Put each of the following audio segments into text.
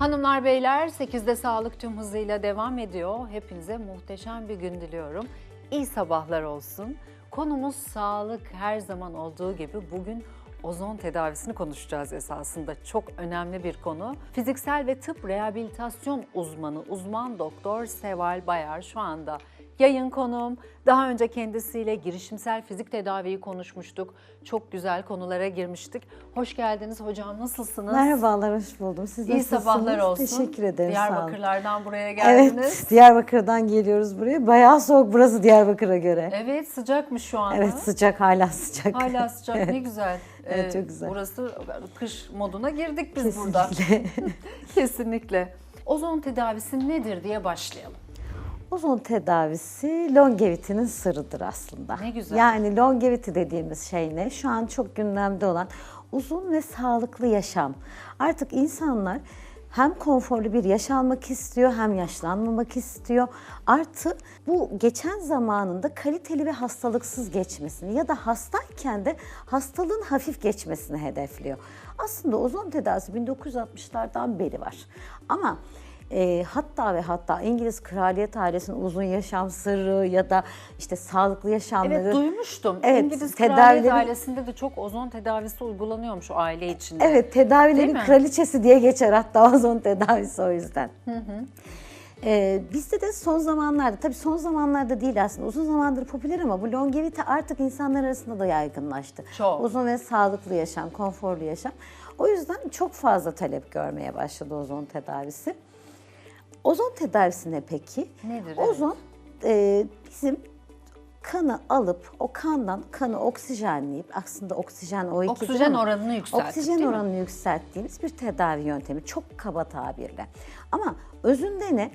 Hanımlar beyler 8'de sağlık tüm hızıyla devam ediyor. Hepinize muhteşem bir gün diliyorum. İyi sabahlar olsun. Konumuz sağlık her zaman olduğu gibi bugün ozon tedavisini konuşacağız esasında. Çok önemli bir konu. Fiziksel ve tıp rehabilitasyon uzmanı, uzman doktor Seval Bayar şu anda yayın konuğum. Daha önce kendisiyle girişimsel fizik tedaviyi konuşmuştuk. Çok güzel konulara girmiştik. Hoş geldiniz hocam. Nasılsınız? Merhabalar, hoş buldum. Siz İyi nasılsınız? sabahlar olsun. Teşekkür ederim. Diyarbakırlardan buraya geldiniz. Evet, Diyarbakır'dan geliyoruz buraya. Bayağı soğuk burası Diyarbakır'a göre. Evet, sıcakmış şu anda. Evet, sıcak, hala sıcak. Hala sıcak ne güzel. Evet, Ee, çok güzel. Burası kış moduna girdik biz burada. Kesinlikle. Kesinlikle. Ozon tedavisi nedir diye başlayalım. Ozon tedavisi longevity'nin sırrıdır aslında. Ne güzel. Yani longevity dediğimiz şey ne? Şu an çok gündemde olan uzun ve sağlıklı yaşam. Artık insanlar hem konforlu bir yaş almak istiyor hem yaşlanmamak istiyor. Artı bu geçen zamanında kaliteli ve hastalıksız geçmesini ya da hastayken de hastalığın hafif geçmesini hedefliyor. Aslında ozon tedavisi 1960'lardan beri var. Ama e, hatta ve hatta İngiliz kraliyet ailesinin uzun yaşam sırrı ya da işte sağlıklı yaşamları. Evet duymuştum. Evet, İngiliz tedavileri- kraliyet ailesinde de çok ozon tedavisi uygulanıyormuş o aile içinde. Evet tedavilerin kraliçesi diye geçer hatta ozon tedavisi o yüzden. Ee, bizde de son zamanlarda, tabii son zamanlarda değil aslında uzun zamandır popüler ama bu longevity artık insanlar arasında da yaygınlaştı. Çok. Uzun ve sağlıklı yaşam, konforlu yaşam. O yüzden çok fazla talep görmeye başladı ozon tedavisi. Ozon tedavisi ne peki? Nedir, Ozon e, bizim kanı alıp o kandan kanı oksijenleyip aslında oksijen o iki Oksijen oranını yükselttik, Oksijen değil mi? oranını yükselttiğimiz bir tedavi yöntemi. Çok kaba tabirle. Ama özünde ne?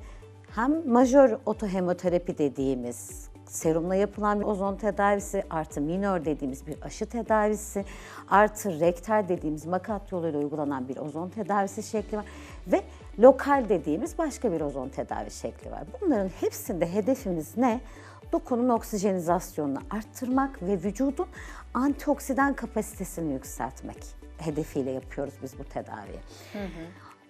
Hem majör otohemoterapi dediğimiz serumla yapılan bir ozon tedavisi artı minör dediğimiz bir aşı tedavisi artı rektal dediğimiz makat yoluyla uygulanan bir ozon tedavisi şekli var ve lokal dediğimiz başka bir ozon tedavi şekli var. Bunların hepsinde hedefimiz ne? Dokunun oksijenizasyonunu arttırmak ve vücudun antioksidan kapasitesini yükseltmek hedefiyle yapıyoruz biz bu tedaviyi.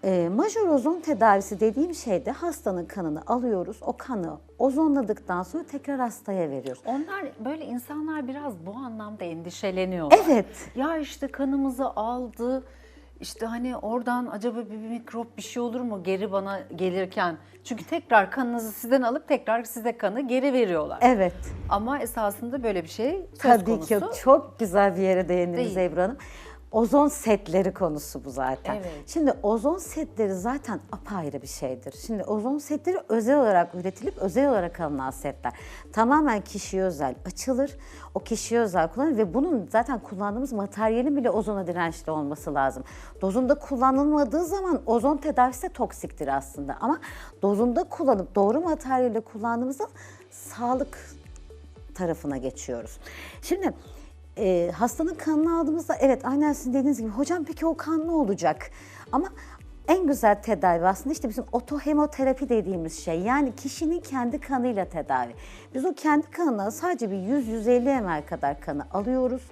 Ee, majör ozon tedavisi dediğim şeyde hastanın kanını alıyoruz. O kanı ozonladıktan sonra tekrar hastaya veriyoruz. Onlar böyle insanlar biraz bu anlamda endişeleniyorlar. Evet. Ya işte kanımızı aldı. İşte hani oradan acaba bir mikrop bir şey olur mu geri bana gelirken? Çünkü tekrar kanınızı sizden alıp tekrar size kanı geri veriyorlar. Evet. Ama esasında böyle bir şey söz Tabii konusu. ki yok. çok güzel bir yere değindiniz. Ebru Hanım. Ozon setleri konusu bu zaten. Evet. Şimdi ozon setleri zaten apayrı bir şeydir. Şimdi ozon setleri özel olarak üretilip özel olarak alınan setler. Tamamen kişiye özel açılır. O kişiye özel kullanılır ve bunun zaten kullandığımız materyalin bile ozona dirençli olması lazım. Dozunda kullanılmadığı zaman ozon tedavisi de toksiktir aslında. Ama dozunda kullanıp doğru materyalle kullandığımızda sağlık tarafına geçiyoruz. Şimdi e, hastanın kanını aldığımızda evet aynen sizin dediğiniz gibi hocam peki o kan ne olacak? Ama en güzel tedavi aslında işte bizim otohemoterapi dediğimiz şey. Yani kişinin kendi kanıyla tedavi. Biz o kendi kanına sadece bir 100-150 ml kadar kanı alıyoruz.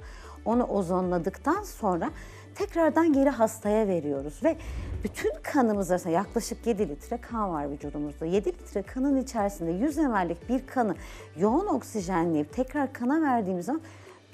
Onu ozonladıktan sonra tekrardan geri hastaya veriyoruz ve bütün kanımız arasında yaklaşık 7 litre kan var vücudumuzda. 7 litre kanın içerisinde 100 ml'lik bir kanı yoğun oksijenleyip tekrar kana verdiğimiz zaman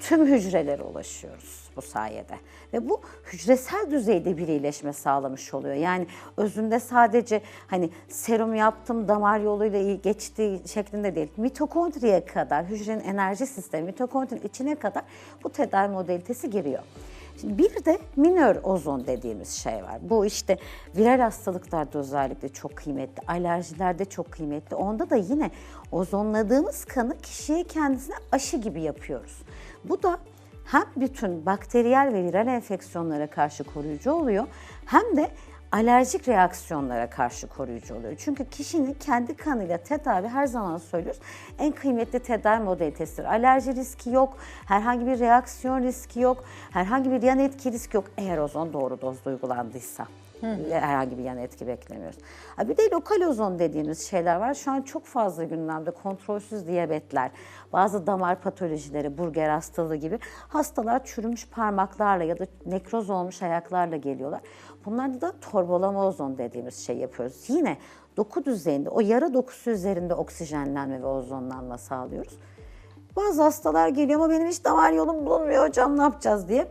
tüm hücrelere ulaşıyoruz bu sayede. Ve bu hücresel düzeyde bir iyileşme sağlamış oluyor. Yani özünde sadece hani serum yaptım damar yoluyla iyi geçtiği şeklinde değil. Mitokondriye kadar hücrenin enerji sistemi mitokondrinin içine kadar bu tedavi modalitesi giriyor. Şimdi bir de minör ozon dediğimiz şey var. Bu işte viral hastalıklarda özellikle çok kıymetli, alerjilerde çok kıymetli. Onda da yine ozonladığımız kanı kişiye kendisine aşı gibi yapıyoruz. Bu da hem bütün bakteriyel ve viral enfeksiyonlara karşı koruyucu oluyor hem de alerjik reaksiyonlara karşı koruyucu oluyor. Çünkü kişinin kendi kanıyla tedavi her zaman söylüyoruz en kıymetli tedavi modalitesidir. Alerji riski yok, herhangi bir reaksiyon riski yok, herhangi bir yan etki riski yok eğer ozon doğru dozda uygulandıysa. Herhangi bir yan etki beklemiyoruz. Ha bir de lokal ozon dediğimiz şeyler var. Şu an çok fazla gündemde kontrolsüz diyabetler, bazı damar patolojileri, burger hastalığı gibi hastalar çürümüş parmaklarla ya da nekroz olmuş ayaklarla geliyorlar. Bunlarda da torbalama ozon dediğimiz şey yapıyoruz. Yine doku düzeyinde, o yara dokusu üzerinde oksijenlenme ve ozonlanma sağlıyoruz. Bazı hastalar geliyor ama benim hiç damar yolum bulunmuyor hocam ne yapacağız diye.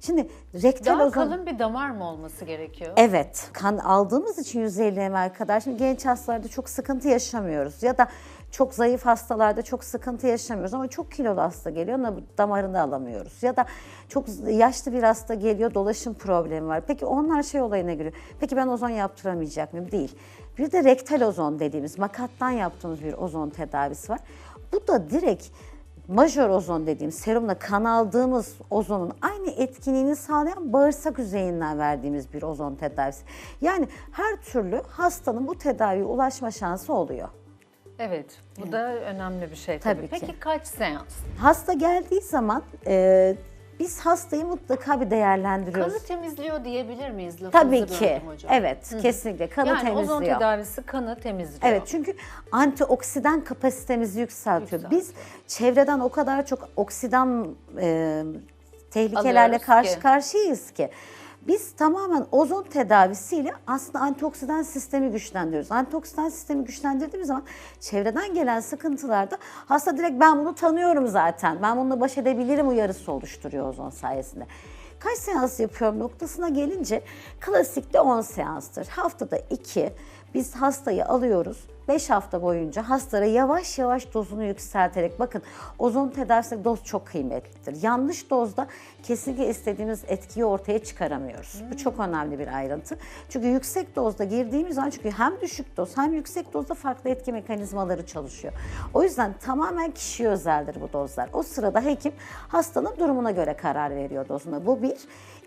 Şimdi rektal Daha ozon... kalın bir damar mı olması gerekiyor? Evet, kan aldığımız için 150 ml kadar şimdi genç hastalarda çok sıkıntı yaşamıyoruz ya da çok zayıf hastalarda çok sıkıntı yaşamıyoruz ama çok kilolu hasta geliyor ama damarını alamıyoruz ya da çok yaşlı bir hasta geliyor dolaşım problemi var. Peki onlar şey olayına giriyor. Peki ben ozon yaptıramayacak mıyım? Değil. Bir de rektal ozon dediğimiz makattan yaptığımız bir ozon tedavisi var. Bu da direkt majör ozon dediğim serumla kan aldığımız ozonun aynı etkinliğini sağlayan bağırsak yüzeyinden verdiğimiz bir ozon tedavisi. Yani her türlü hastanın bu tedaviye ulaşma şansı oluyor. Evet, bu da önemli bir şey tabii. Tabii ki. Peki kaç seans? Hasta geldiği zaman e, biz hastayı mutlaka bir değerlendiriyoruz. Kanı temizliyor diyebilir miyiz? Lafınızı Tabii ki. hocam. Evet, kesinlikle kanı yani temizliyor. ozon tedavisi kanı temizliyor. Evet çünkü antioksidan kapasitemizi yükseltiyor. Yükseltiyor. Biz çevreden o kadar çok oksidan e, tehlikelerle Alıyoruz karşı ki. karşıyayız ki. Biz tamamen ozon tedavisiyle aslında antioksidan sistemi güçlendiriyoruz. Antioksidan sistemi güçlendirdiğimiz zaman çevreden gelen sıkıntılarda hasta direkt ben bunu tanıyorum zaten. Ben bununla baş edebilirim uyarısı oluşturuyor ozon sayesinde. Kaç seans yapıyorum noktasına gelince klasikte 10 seanstır. Haftada 2 biz hastayı alıyoruz. 5 hafta boyunca hastalara yavaş yavaş dozunu yükselterek bakın ozon tedavisinde doz çok kıymetlidir. Yanlış dozda kesinlikle istediğimiz etkiyi ortaya çıkaramıyoruz. Bu çok önemli bir ayrıntı. Çünkü yüksek dozda girdiğimiz zaman çünkü hem düşük doz hem yüksek dozda farklı etki mekanizmaları çalışıyor. O yüzden tamamen kişiye özeldir bu dozlar. O sırada hekim hastanın durumuna göre karar veriyor dozuna. Bu bir.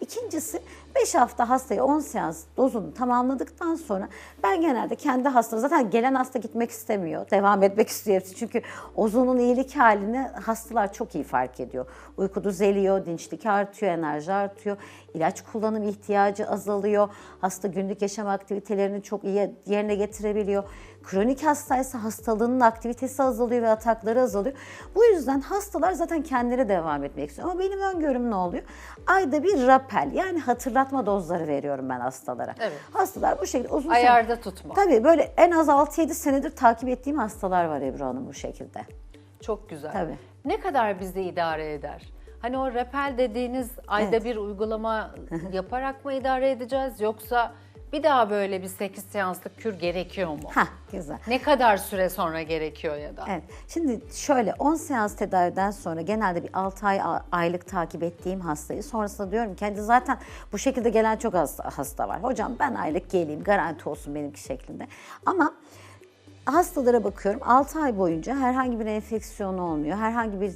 İkincisi 5 hafta hastaya 10 seans dozunu tamamladıktan sonra ben genelde kendi hasta zaten gelen hasta gitmek istemiyor. Devam etmek istiyor hepsi. Çünkü ozonun iyilik halini hastalar çok iyi fark ediyor. Uyku düzeliyor, dinçlik artıyor, enerji artıyor. ilaç kullanım ihtiyacı azalıyor. Hasta günlük yaşam aktivitelerini çok iyi yerine getirebiliyor. Kronik hastaysa hastalığının aktivitesi azalıyor ve atakları azalıyor. Bu yüzden hastalar zaten kendileri devam etmek istiyor. Ama benim öngörüm ne oluyor? Ayda bir rapel yani hatırlatma dozları veriyorum ben hastalara. Evet. Hastalar bu şekilde uzun Ayarda süre- tutma. Tabii böyle en az 6-7 senedir takip ettiğim hastalar var Ebru Hanım bu şekilde. Çok güzel. Tabii. Ne kadar bizi idare eder? Hani o repel dediğiniz ayda Evet. bir uygulama yaparak mı idare edeceğiz yoksa bir daha böyle bir 8 seanslık kür gerekiyor mu? Hah güzel. Ne kadar süre sonra gerekiyor ya da? Evet. Şimdi şöyle 10 seans tedaviden sonra genelde bir 6 ay aylık takip ettiğim hastayı sonrasında diyorum ki "Hadi zaten bu şekilde gelen çok hasta, hasta var. Hocam ben aylık geleyim garanti olsun benimki şeklinde. Ama hastalara bakıyorum 6 ay boyunca herhangi bir enfeksiyonu olmuyor. Herhangi bir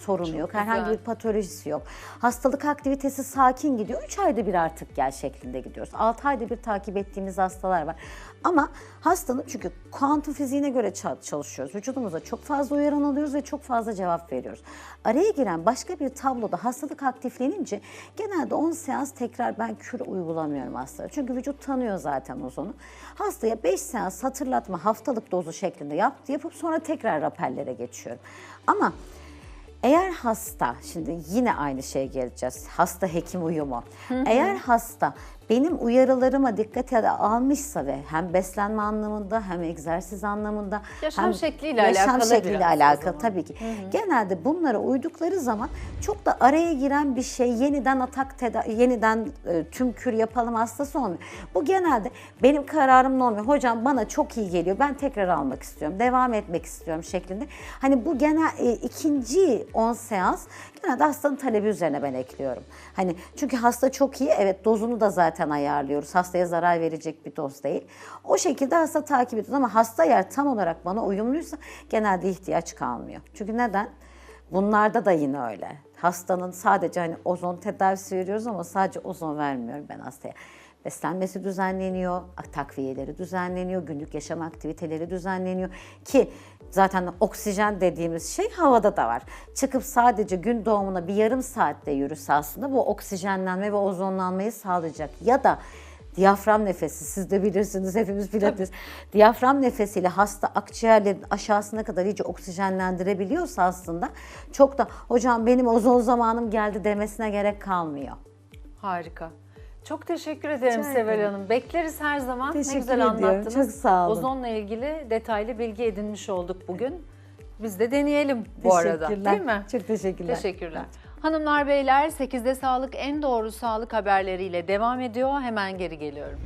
sorunu yok. Herhangi güzel. bir patolojisi yok. Hastalık aktivitesi sakin gidiyor. 3 ayda bir artık gel şeklinde gidiyoruz. 6 ayda bir takip ettiğimiz hastalar var. Ama hastanın çünkü kuantum fiziğine göre ça- çalışıyoruz. Vücudumuza çok fazla uyaran alıyoruz ve çok fazla cevap veriyoruz. Araya giren başka bir tabloda hastalık aktiflenince genelde 10 seans tekrar ben kür uygulamıyorum hastalara. Çünkü vücut tanıyor zaten ozonu. Hastaya 5 seans hatırlatma haftalık dozu şeklinde yap, yapıp sonra tekrar rapellere geçiyorum. Ama eğer hasta, şimdi yine aynı şeye geleceğiz. Hasta hekim uyumu. Eğer hasta benim uyarılarıma dikkate almışsa ve hem beslenme anlamında hem egzersiz anlamında Yaşam hem şekliyle yaşam alakalı şekliyle alakalı tabii ki. Genelde bunlara uydukları zaman çok da araya giren bir şey yeniden atak teda- yeniden e, tüm kür yapalım hastası olmuyor. Bu genelde benim kararımla olmuyor. Hocam bana çok iyi geliyor. Ben tekrar almak istiyorum. Devam etmek istiyorum şeklinde. Hani bu genel e, ikinci 10 seans genelde hastanın talebi üzerine ben ekliyorum. Hani çünkü hasta çok iyi. Evet dozunu da zaten ayarlıyoruz. Hastaya zarar verecek bir doz değil. O şekilde hasta takip ediyoruz ama hasta yer tam olarak bana uyumluysa genelde ihtiyaç kalmıyor. Çünkü neden? Bunlarda da yine öyle. Hastanın sadece hani ozon tedavisi veriyoruz ama sadece ozon vermiyorum ben hastaya. Beslenmesi düzenleniyor, takviyeleri düzenleniyor, günlük yaşam aktiviteleri düzenleniyor ki zaten oksijen dediğimiz şey havada da var. Çıkıp sadece gün doğumuna bir yarım saatte yürüse aslında bu oksijenlenme ve ozonlanmayı sağlayacak. Ya da diyafram nefesi siz de bilirsiniz hepimiz pilates. Diyafram nefesiyle hasta akciğerlerin aşağısına kadar iyice oksijenlendirebiliyorsa aslında çok da hocam benim ozon zamanım geldi demesine gerek kalmıyor. Harika. Çok teşekkür ederim Rica Seval ederim. Hanım. Bekleriz her zaman. Teşekkür ne güzel ediyorum. anlattınız. Çok sağ olun. Ozonla ilgili detaylı bilgi edinmiş olduk bugün. Biz de deneyelim bu arada. Değil mi? Çok teşekkürler. Teşekkürler. Hanımlar beyler 8'de sağlık en doğru sağlık haberleriyle devam ediyor. Hemen geri geliyorum.